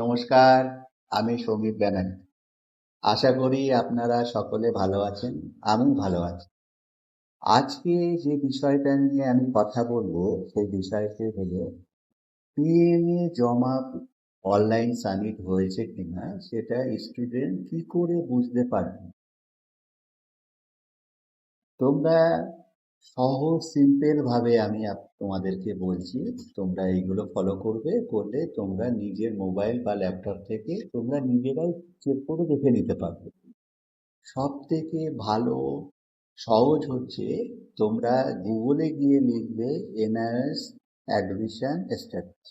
নমস্কার, আমি সৌমিত ব্যানার্জি। আশা করি আপনারা সকলে ভালো আছেন আমি ভালো আছি। আজকে যে বিষয়টা নিয়ে আমি কথা বলব, সেই বিষয়টি হলো পিএমএ জমা অনলাইন সাবমিট হয়েছে কিনা, সেটা স্টুডেন্ট কি করে বুঝতে পারবে? তোমরা সহজ সিম্পল ভাবে আমি তোমাদেরকে বলছি, তোমরা এইগুলো ফলো করবে, করলে তোমরা নিজের মোবাইল বা ল্যাপটপ থেকে তোমরা নিজেরাই চেক করে দেখে নিতে পারবে। সব থেকে ভালো, সহজ হচ্ছে তোমরা গুগলে গিয়ে লিখবে এনআরএস অ্যাডমিশন স্ট্যাটাস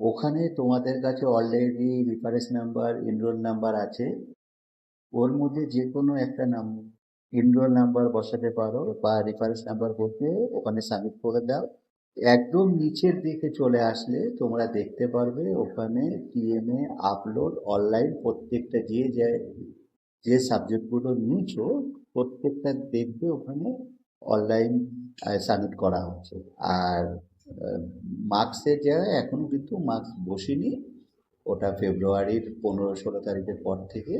ওখানে তোমাদের কাছে already reference number enroll number আছে। ওর মধ্যে যে কোনো একটা নাম্বার এনরোল নাম্বার বসাতে পারো বা রেফারেন্স নাম্বার বসে ওখানে সাবমিট করে দাও। একদম নিচের দিকে চলে আসলে তোমরা দেখতে পারবে ওখানে টিএমএ আপলোড অনলাইন প্রত্যেকটা যে যে যে সাবজেক্টগুলো নিয়েছো, প্রত্যেকটা দেখবে ওখানে অনলাইন সাবমিট করা হচ্ছে। আর মার্কসের জায়গায় এখনও কিন্তু মার্কস বসিনি। ওটা ফেব্রুয়ারির পনেরো ষোলো তারিখের পর থেকে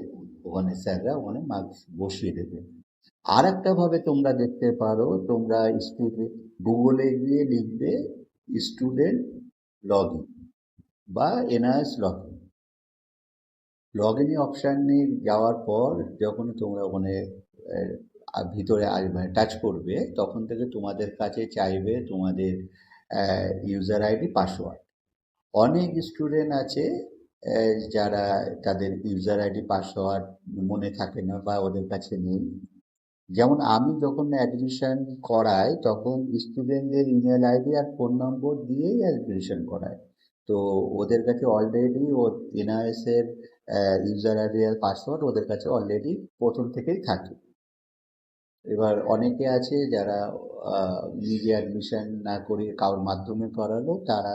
ওখানে স্যাররা ওখানে মার্কস বসিয়ে দেবে। আর একটা ভাবে তোমরা দেখতে পারো, তোমরা স্টুডেন্ট গুগলে গিয়ে লিখবে স্টুডেন্ট লগ ইন বা NRS log in log in অপশানে যাওয়ার পর যখন তোমরা ওখানে ভিতরে আসবে টাচ করবে, তখন থেকে তোমাদের কাছে চাইবে তোমাদের ইউজার আইডি পাসওয়ার্ড অনেক স্টুডেন্ট আছে যারা তাদের ইউজার আইডি পাসওয়ার্ড মনে থাকে না বা ওদের কাছে নেই। যেমন আমি যখন অ্যাডমিশন করাই, তখন স্টুডেন্টদের ইমেল আইডি আর ফোন নম্বর দিয়েই অ্যাডমিশন করায় তো ওদের কাছে অলরেডি ও এনআরএস এর ইউজার আইডি আর পাসওয়ার্ড ওদের কাছে অলরেডি প্রথম থেকেই থাকে। এবার অনেকে আছে যারা নিজে অ্যাডমিশন না করে কারোর মাধ্যমে করালো, তারা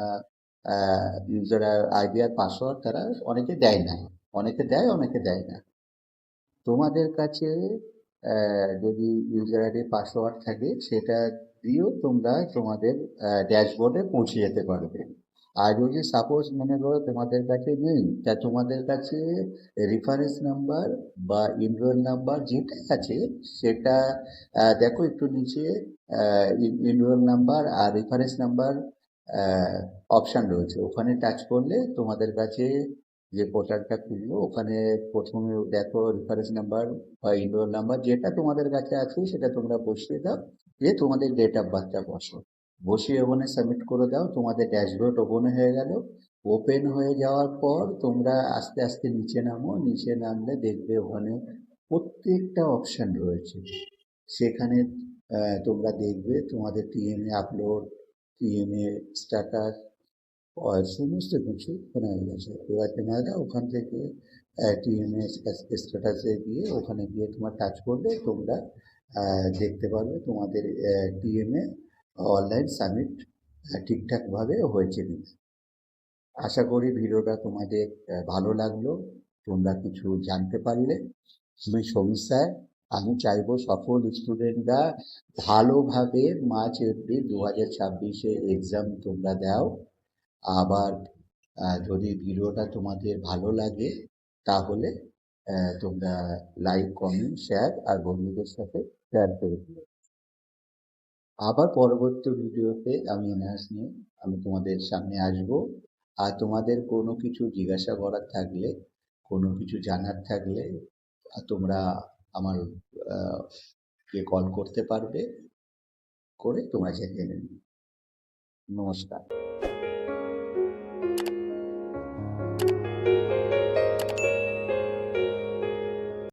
ইউজার আইডি আর পাসওয়ার্ড তারা অনেকে দেয় না। অনেকে দেয় অনেকে দেয় না। তোমাদের কাছে যদি ইউজার আইডি পাসওয়ার্ড থাকে, সেটা দিয়েও তোমরা তোমাদের ড্যাশবোর্ডে পৌঁছে যেতে পারবে। আর যদি সাপোজ মনে করো তোমাদের কাছে নেই, তা তোমাদের কাছে রেফারেন্স নাম্বার বা ইনরোল নাম্বার যেটা আছে, সেটা দেখো একটু নিচে ইনরোল নাম্বার আর রেফারেন্স নাম্বার অপশান রয়েছে। ওখানে টাচ করলে তোমাদের কাছে যে পোর্টালটা খুললো, ওখানে প্রথমে দেখো রেফারেন্স নাম্বার বা ইনরোল নাম্বার যেটা তোমাদের কাছে আছে সেটা তোমরা বসিয়ে দাও, দিয়ে তোমাদের ডেট অফ বার্থটা বসো বসিয়ে ওখানে সাবমিট করে দাও, তোমাদের ড্যাশবোর্ড ওপেন হয়ে গেল। ওপেন হয়ে যাওয়ার পর তোমরা আস্তে আস্তে নিচে নামো, নিচে নামলে দেখবে ওখানে প্রত্যেকটা অপশান রয়েছে। সেখানে তোমরা দেখবে তোমাদের টিএমএ আপলোড টিএমএ স্ট্যাটাস সমস্ত কিছু ওখানে হয়ে গেছে। এবার তোমরা ওখান থেকে টিএমএ স্ট্যাটাসে গিয়ে ওখানে গিয়ে তোমার টাচ করলে তোমরা দেখতে পারবে তোমাদের টিএমএ অনলাইন সাবমিট ঠিকঠাকভাবে হয়েছে কিনা। আশা করি ভিডিওটা তোমাদের ভালো লাগল। তোমরা কিছু জানতে পারলে। আমি সমস্যায় আমি চাইব সকল স্টুডেন্টরা ভালোভাবে মার্চ এপ্রিল দু হাজার ছাব্বিশে এক্সাম তোমরা দাও। আবার যদি ভিডিওটা তোমাদের ভালো লাগে, তাহলে তোমরা লাইক কমেন্ট শেয়ার আর বন্ধুদের সাথে শেয়ার করে দিও। আবার পরবর্তী ভিডিওতে আমি এনহান্স নিয়ে আমি তোমাদের সামনে আসব। আর তোমাদের কোনো কিছু জিজ্ঞাসা করার থাকলে, কোনো কিছু জানার থাকলে, তোমরা আমার কে কল করতে পারবে, করে তোমরা জেনে নেবে নমস্কার।